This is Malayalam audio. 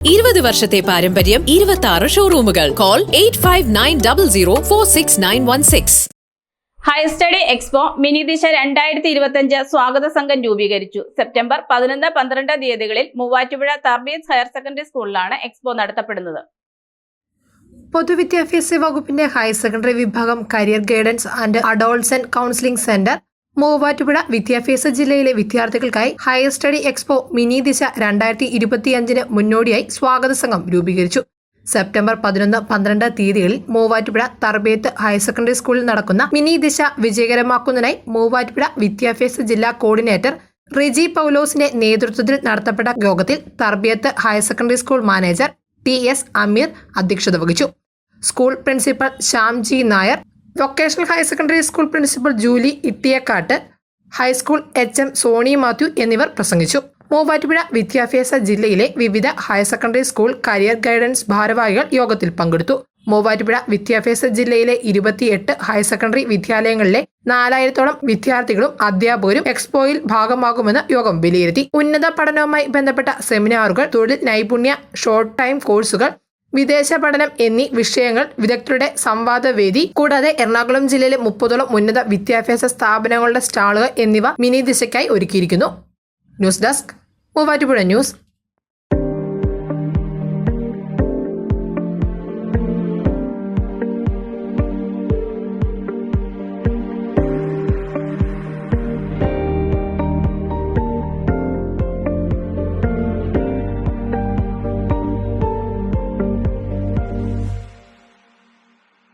ഇരുപത് വർഷത്തെ പാരമ്പര്യം ഇരുപത്തി ആറ് ഷോറൂമുകൾ call eight five nine double zero four six nine one six higher study expo mini Disha രണ്ടായിരത്തി ഇരുപത്തിയഞ്ച് സ്വാഗത സംഘം രൂപീകരിച്ചു. സെപ്റ്റംബർ പതിനൊന്ന് പന്ത്രണ്ട് തീയതികളിൽ മൂവാറ്റുപുഴ തർബീസ് ഹയർ സെക്കൻഡറി സ്കൂളിലാണ് എക്സ്പോ നടത്തപ്പെടുന്നത്. പൊതുവിദ്യാഭ്യാസ വകുപ്പിന്റെ ഹയർ സെക്കൻഡറി വിഭാഗം career guidance and adolescent counselling centre Muvattupuzha വിദ്യാഭ്യാസ ജില്ലയിലെ വിദ്യാർത്ഥികൾക്കായി higher study expo mini Disha രണ്ടായിരത്തി ഇരുപത്തിയഞ്ചിന് മുന്നോടിയായി സ്വാഗത സംഘം രൂപീകരിച്ചു. സെപ്റ്റംബർ പതിനൊന്ന് പന്ത്രണ്ട് തീയതികളിൽ മൂവാറ്റുപുഴ തർബേത്ത് ഹയർ സെക്കൻഡറി സ്കൂളിൽ നടക്കുന്ന മിനി ദിശ വിജയകരമാക്കുന്നതിനായി മൂവാറ്റുപുഴ വിദ്യാഭ്യാസ ജില്ലാ കോർഡിനേറ്റർ റിജി പൗലോസിന്റെ നേതൃത്വത്തിൽ നടത്തപ്പെട്ട യോഗത്തിൽ Tarbiyath higher secondary school manager T S Ameer അധ്യക്ഷത വഹിച്ചു. School principal Shyamji Nair vocational higher secondary school principal Julie Ittiyakkatt high school H M Sony Mathew എന്നിവർ പ്രസംഗിച്ചു. മൂവാറ്റുപുഴ വിദ്യാഭ്യാസ ജില്ലയിലെ വിവിധ higher secondary school career guidance ഭാരവാഹികൾ യോഗത്തിൽ പങ്കെടുത്തു. മൂവാറ്റുപുഴ വിദ്യാഭ്യാസ ജില്ലയിലെ ഇരുപത്തിയെട്ട് ഹയർ സെക്കൻഡറി വിദ്യാലയങ്ങളിലെ നാലായിരത്തോളം വിദ്യാർത്ഥികളും അധ്യാപകരും എക്സ്പോയിൽ ഭാഗമാകുമെന്ന് യോഗം വിലയിരുത്തി. ഉന്നത പഠനവുമായി ബന്ധപ്പെട്ട സെമിനാറുകൾ തൊഴിൽ നൈപുണ്യ ഷോർട്ട് ടൈം കോഴ്സുകൾ വിദേശ പഠനം എന്നീ വിഷയങ്ങൾ വിദഗ്ധരുടെ സംവാദവേദി കൂടാതെ എറണാകുളം ജില്ലയിലെ മുപ്പതോളം ഉന്നത വിദ്യാഭ്യാസ സ്ഥാപനങ്ങളുടെ സ്റ്റാളുകൾ എന്നിവ മിനി ദിശയ്ക്കായി ഒരുക്കിയിരിക്കുന്നു. News desk Muvattupuzha news.